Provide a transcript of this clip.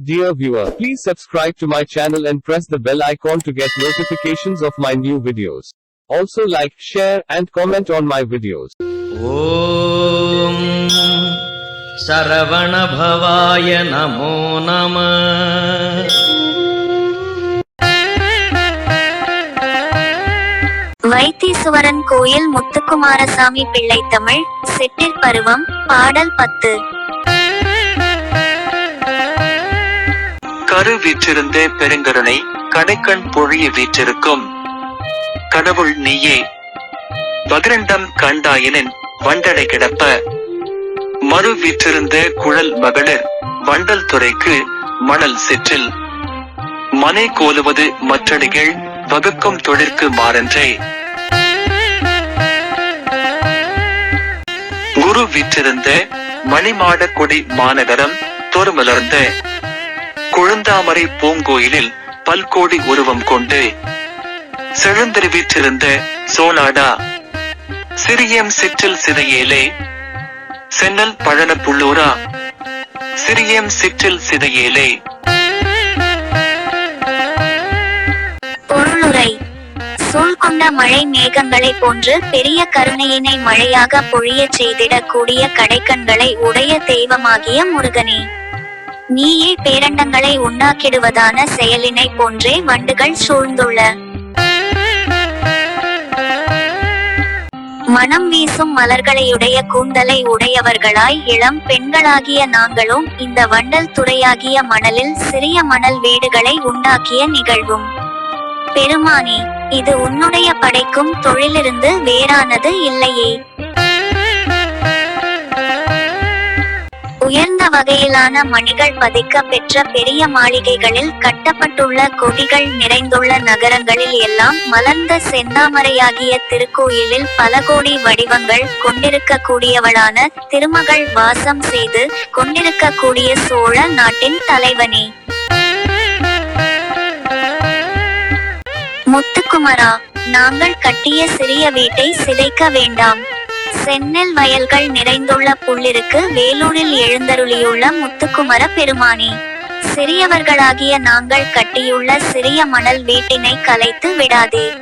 Dear viewer, please subscribe to my channel and press the bell icon to get notifications of my new videos. Also like, share and comment on my videos. ஓம் சரவணபவாய நமோ நம வைத்தீஸ்வரன் கோயில் முத்துக்குமாரசாமி பிள்ளை Tamil settle பருவம் பாடல் பத்து கரு வீற்றிருந்த பெருங்கருணை கடைக்கண் பொழிய வீற்றிருக்கும். கடவுள் நீயே. பகிரண்டம் கண்டாயினின் வண்டடை கிடப்ப. மறு வீற்றிருந்த குழல் மகளிர் வண்டல் துறைக்கு மணல் சிற்றில். மனை கோலுவது மற்றடிகள் வகுக்கும் தொழிற்கு மாறன்றே. குரு வீற்றிருந்த மணிமாட கொடி மாநகரம் தொறுமலர்ந்த. குழந்தாமரை பூங்கோயிலில் பல்கோடி உருவம் கொண்டு செழுந்தெருவிற்றிருந்த சோனாடா சிறியம் சிற்றில் சிதையேலே சென்னல் பழன புள்ளூரா சிறியம் சிற்றில் சிதையேலே. பொருளுரை சூழ்கொண்ட மழை மேகங்களைப் போன்று பெரிய கருணையினை மழையாக பொழியச் செய்திடக்கூடிய கடைக்கண்களை உடைய தெய்வமாகிய முருகனே. நீயே பேரண்டங்களை உண்டாக்கிடுவதான செயலினை போன்றே வண்டுகள் சூழ்ந்துள்ள. மனம் வீசும் மலர்களையுடைய கூந்தலை உடையவர்களாய் இளம் பெண்களாகிய நாங்களும் இந்த வண்டல் துறையாகிய மணலில் சிறிய மணல் வீடுகளை உண்டாக்கிய நிகழ்வும். பெருமானே இது உன்னுடைய படைக்கும் தொழிலிருந்து வேறானது இல்லையே. உயர்ந்த வகையிலான மணிகள் பதிக்க பெற்ற பெரிய மாளிகைகளில் கட்டப்பட்டுள்ள கொடிகள் நிறைந்துள்ள நகரங்களில் எல்லாம் மலர்ந்த செந்தாமரையாகிய திருக்கோயிலில் பல கோடி வடிவங்கள் கொண்டிருக்கக்கூடியவளான திருமகள் வாசம் செய்து கொண்டிருக்கக்கூடிய சோழ நாட்டின் தலைவனே. முத்துக்குமரா நாங்கள் கட்டிய சிறிய வீட்டை சிதைக்க வேண்டாம். செந்நெல் வயல்கள் நிறைந்துள்ள புள்ளிருக்கு வேலூரில் எழுந்தருளியுள்ள முத்துக்குமர பெருமானி. சிறியவர்களாகிய நாங்கள் கட்டியுள்ள சிறிய மணல் வீட்டினை கலைத்து விடாதே.